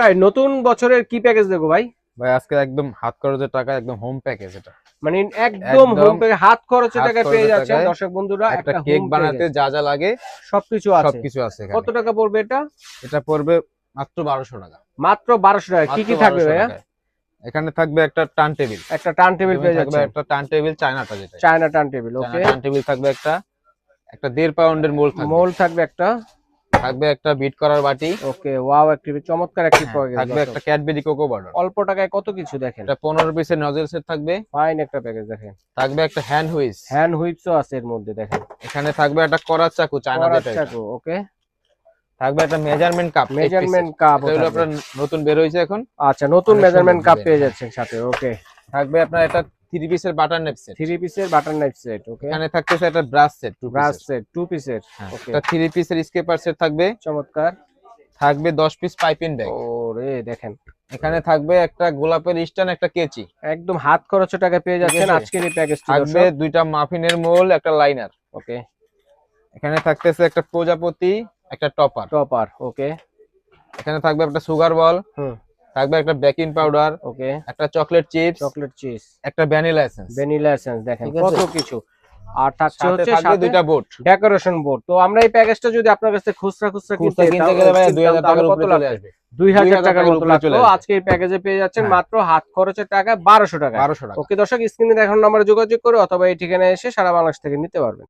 ভাই নতুন বছরের কি প্যাকেজ দেখো ভাই? ভাই আজকে একদম হাত খরচের টাকা একদম হোম প্যাকেজ এটা। মানে একদম হোম প্যাকেজ হাত খরচের পেয়ে যাচ্ছেন দর্শক বন্ধুরা একটা কেক বানাতে যা যা লাগে সবকিছু আছে। সবকিছু আছে কত টাকা পড়বে এটা? এটা পড়বে মাত্র বারোশো টাকা। মাত্র বারোশো টাকা। কি কি থাকবে 1200 ভাইয়া? এখানে থাকবে একটা টার্ন টেবিল একটা টার্ন টেবিল পেয়ে যাচ্ছে একটা টার্ন টেবিল চায়নাটা যেটা। China turn table okay turn table থাকবে একটা একটা দেড় পাউন্ডের মোল থাকবে। মোল থাকবে একটা। থাকবে একটা বিট করার বাটি। ওকে ওয়াও একটি চমৎকার একটি হ্যাঁ, থাকবে একটা ক্যাডবেরি কোকো বাটার অল্প টাকায় কত কিছু দেখেন? এটা পনেরো পিসের নজেল সেট থাকবে। ফাইন একটা প্যাকেজ দেখেন। থাকবে একটা হ্যান্ড হুইস হ্যান্ড হুইপসও আছে এর মধ্যে দেখেন। এখানে থাকবে একটা করার চাকু চায়না যেটা চাকু ওকে। থাকবে একটা মেজারমেন্ট কাপ মেজারমেন্ট কাপ এটা আপনার নতুন বের হয়েছে এখন। আচ্ছা নতুন মেজারমেন্ট কাপ পেয়ে যাচ্ছেন সাথে ওকে। থাকবে আপনার একটা থ্রি পিসের বাটার নেপ সেট থ্রি পিসের বাটার নাইফ সেট ওকে এখানে থাকতেছে একটা brush set two brush set two পিসের ওকে একটা থ্রি পিসের স্কেপার সেট থাকবে। চমৎকার। থাকবে দশ পিস পাইপিং ব্যাগ ওরে দেখেন। এখানে থাকবে একটা গোলাপের স্ট্যান্ড একটা কেচি। একদম হাত খরচ টাকা পেয়ে যাচ্ছেন আজকের এই প্যাকেজ থাকবে দুইটা মাফিনের মোল একটা লাইনার ওকে এখানে থাকতেছে একটা প্রজাপতি একটা টপার টপার ওকে এখানে থাকবে একটা সুগার বল হুম। থাকবে একটা বেকিং পাউডার ওকে। একটা চকলেট চিপস চকলেট চিজ একটা ভ্যানিলা এসেন্স ভ্যানিলা এসেন্স দেখেন কত কিছু। আর থাকছে হচ্ছে সাথে দুইটা বোট ডেকোরেশন বোর্ড তো আমরা এই প্যাকেজটা যদি আপনার কাছে খুচরা খুচরা খুচরা কিনতে গেলে ভাই 2000 টাকার উপরে চলে আসবে। দুই হাজার 2000 টাকার উপরে চলে আসবে। আজকে এই প্যাকেজে পেয়ে যাচ্ছেন হ্যাঁ। মাত্র হাত খরচের টাকা বারোশো টাকা। 1200 টাকা। ওকে দর্শক স্ক্রিনে দেখানোর নম্বরে যোগাযোগ করে অথবা এই ঠিকানায় এসে সারা বাংলাদেশ থেকে নিতে পারবেন।